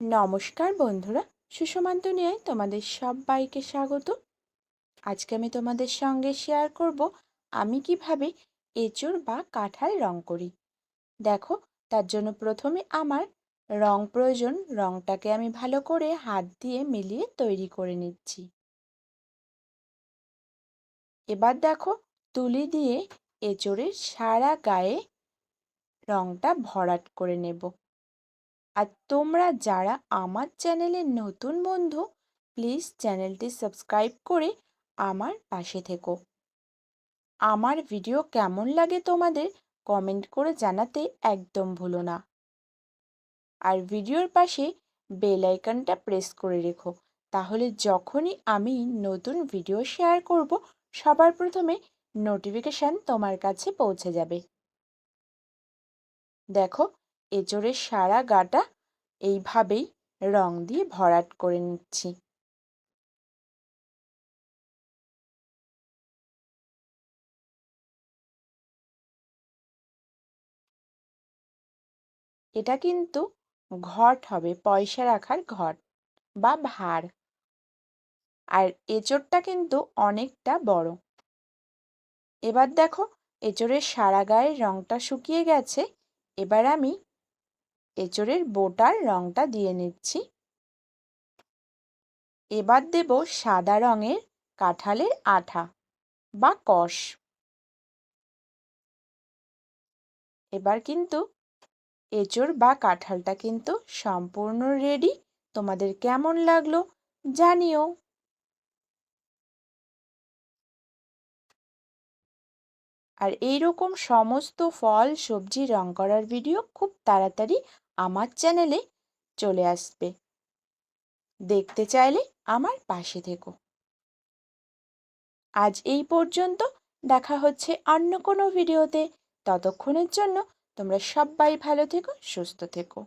নমস্কার বন্ধুরা, সুষমান্ত নিয়ে তোমাদের সবাইকে স্বাগত। আজকে আমি তোমাদের সঙ্গে শেয়ার করব আমি কীভাবে এঁচড় বা কাঁঠাল রং করি। দেখো, তার জন্য প্রথমে আমার রং প্রয়োজন, রংটাকে আমি ভালো করে হাত দিয়ে মিলিয়ে তৈরি করে নিচ্ছি। এবার দেখো, তুলি দিয়ে এঁচড়ের সারা গায়ে রংটা ভরাট করে নেব। আর তোমরা যারা আমার চ্যানেলের নতুন বন্ধু প্লিজ চ্যানেলটি সাবস্ক্রাইব করে আমার পাশে থেকো। আমার ভিডিও কেমন লাগে তোমাদের কমেন্ট করে জানাতে একদম ভুলো না। আর ভিডিওর পাশে বেল আইকনটা প্রেস করে রেখো। তাহলে যখনই আমি নতুন ভিডিও শেয়ার করব, সবার প্রথমে নোটিফিকেশান তোমার কাছে পৌঁছে যাবে। দেখো এঁচড়ের সারা গাটা এইভাবেই রং দিয়ে ভরাট করে নিচ্ছি। এটা কিন্তু ঘট হবে, পয়সা রাখার ঘট বা ভার। আর এঁচড়টা কিন্তু অনেকটা বড়। এবার দেখো এঁচড়ের সারা গায়ের রংটা শুকিয়ে গেছে। এবার আমি এঁচড়ের বোটার রংটা দিয়ে নিচ্ছি। এবার দেব সাদা রঙের কাঁঠালের আঠা বা কষ। এবার কিন্তু এঁচড় বা কাঁঠালটা কিন্তু সম্পূর্ণ রেডি তোমাদের কেমন লাগল জানিও। আর এই রকম সমস্ত ফল, সবজি রং করার ভিডিও খুব তাড়াতাড়ি আমার চ্যানেলে চলে আসবে। দেখতে চাইলে আমার পাশে থেকো। আজ এই পর্যন্ত। দেখা হচ্ছে অন্য কোনো ভিডিওতে। ততক্ষণের জন্য তোমরা সবাই ভালো থেকো, সুস্থ থেকো।